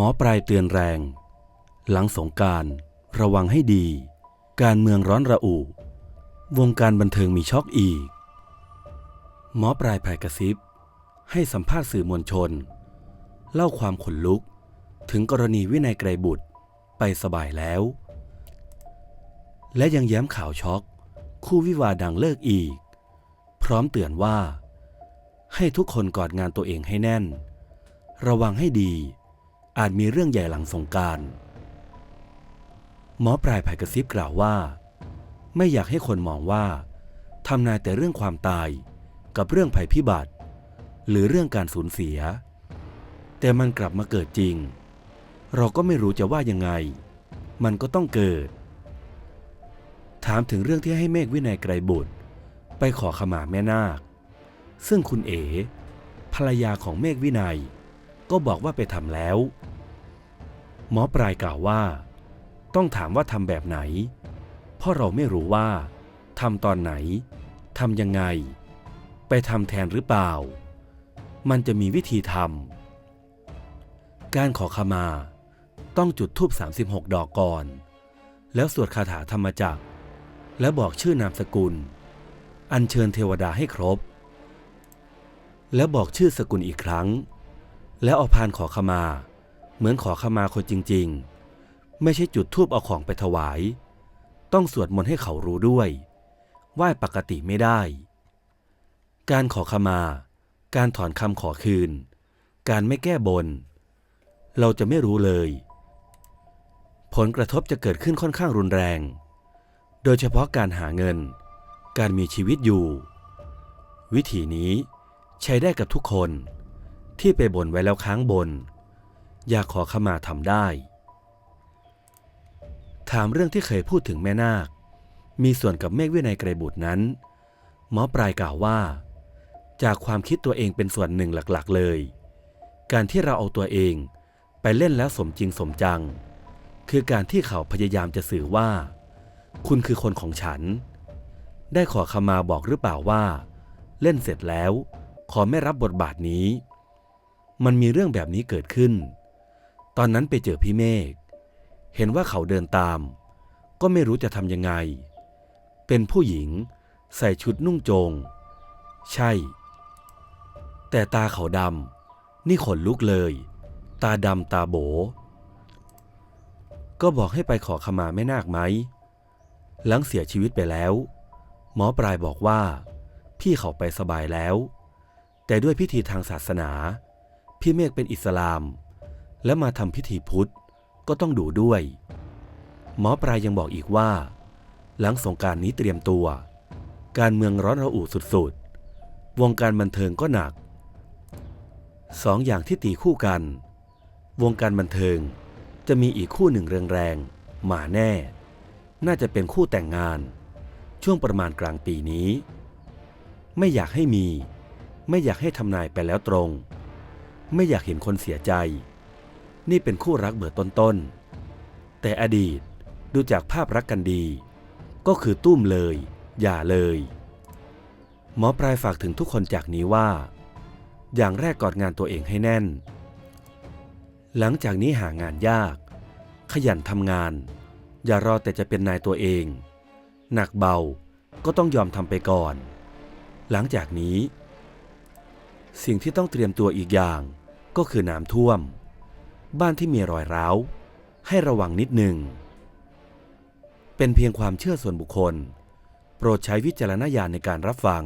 หมอปลายเตือนแรง หลังสงการระวังให้ดี การเมืองร้อนระอุ วงการบันเทิงมีช็อกอีก หมอปลายแผ่กระซิบ ให้สัมภาษณ์สื่อมวลชน เล่าความขนลุก ถึงกรณีวินัยไกรบุตรไปสบายแล้ว และยังแย้มข่าวช็อก คู่วิวาดังเลิกอีก พร้อมเตือนว่า ให้ทุกคนกอดงานตัวเองให้แน่น ระวังให้ดี อาจมีเรื่องใหญ่หลังสงการหมอปลายภายกระซิบกล่าวว่า ไม่อยากให้คนมองว่าทำนายแต่เรื่องความตายกับเรื่องภัยพิบัติ หรือเรื่องการสูญเสีย แต่มันกลับมาเกิดจริง เราก็ไม่รู้จะว่ายังไง มันก็ต้องเกิด ถามถึงเรื่องที่ให้เมฆวินัยไกรบุตร ไปขอขมาแม่นาค ซึ่งคุณเอ๋ภรรยาของเมฆวินัย ก็บอกว่าไปทำแล้ว หมอปลายกล่าวว่า ต้องถามว่าทำแบบไหน เพราะเราไม่รู้ว่าทำตอนไหนทำยังไง ไปทำแทนหรือเปล่า มันจะมีวิธีทำการขอขมาต้องจุดธูป36 ดอกก่อน แล้วสวดคาถาธรรมจักรและบอกชื่อนามสกุล อัญเชิญเทวดาให้ครบ แล้วบอกชื่อสกุลอีกครั้ง แล้วเอาพานขอขมา เหมือนขอขมาคนจริง ๆ ไม่ใช่จุดทูบเอาของไปถวาย ต้องสวดมนต์ให้เขารู้ด้วยไหว้ปกติไม่ได้ การขอขมา การถอนคำขอคืน การไม่แก้บน เราจะไม่รู้เลย ผลกระทบจะเกิดขึ้นค่อนข้างรุนแรง โดยเฉพาะการหาเงิน การมีชีวิตอยู่ วิธีนี้ใช้ได้กับทุกคนที่ไปบนไว้แล้วค้างบน อยากขอขมาทำได้ ถามเรื่องที่เคยพูดถึงแม่นาค มีส่วนกับเมฆวินัยไกรบุตรนั้น หมอปลายกล่าวว่า จากความคิดตัวเองเป็นส่วนหนึ่งหลักๆเลย การที่เราเอาตัวเองไปเล่นแล้วสมจริงสมจัง คือการที่เขาพยายามจะสื่อว่า คุณคือคนของฉัน ได้ขอขมาบอกหรือเปล่าว่า เล่นเสร็จแล้ว ขอไม่รับบทบาทนี้ มันมีเรื่องแบบนี้เกิดขึ้น ตอนนั้นไปเจอพี่เมฆเห็นว่าเขาเดินตาม ก็ไม่รู้จะทำยังไง เป็นผู้หญิงใส่ชุดนุ่งโจง ใช่ แต่ตาเขาดำนี่ขนลุกเลย ตาดำตาโบ ก็บอกให้ไปขอขมาแม่นาคไหม หลังเสียชีวิตไปแล้ว หมอปลายบอกว่า พี่เขาไปสบายแล้ว แต่ด้วยพิธีทางศาสนา พี่เมฆเป็นอิสลาม และมาทำพิธีพุทธก็ต้องดูด้วย หมอปลายยังบอกอีกว่า หลังสงการนี้เตรียมตัว การเมืองร้อนระอุสุดๆ วงการบันเทิงก็หนักสองอย่างที่ตีคู่กัน วงการบันเทิงจะมีอีกคู่หนึ่งแรงๆมาแน่ น่าจะเป็นคู่แต่งงาน ช่วงประมาณกลางปีนี้ ไม่อยากให้มี ไม่อยากให้ทำนายไปแล้วตรง ไม่อยากเห็นคนเสียใจ นี่เป็นคู่รักเบื่อต้นๆ แต่อดีตดูจากภาพรักกันดี ก็คือตุ้มเลย อย่าเลย หมอปลายฝากถึงทุกคนจากนี้ว่า อย่างแรกกอดงานตัวเองให้แน่น หลังจากนี้หางานยาก ขยันทำงาน อย่ารอแต่จะเป็นนายตัวเอง หนักเบาก็ต้องยอมทำไปก่อน หลังจากนี้ สิ่งที่ต้องเตรียมตัวอีกอย่างก็คือน้ำท่วม บ้านที่มีรอยร้าวให้ระวังนิดหนึ่ง เป็นเพียงความเชื่อส่วนบุคคล โปรดใช้วิจารณญาณในการรับฟัง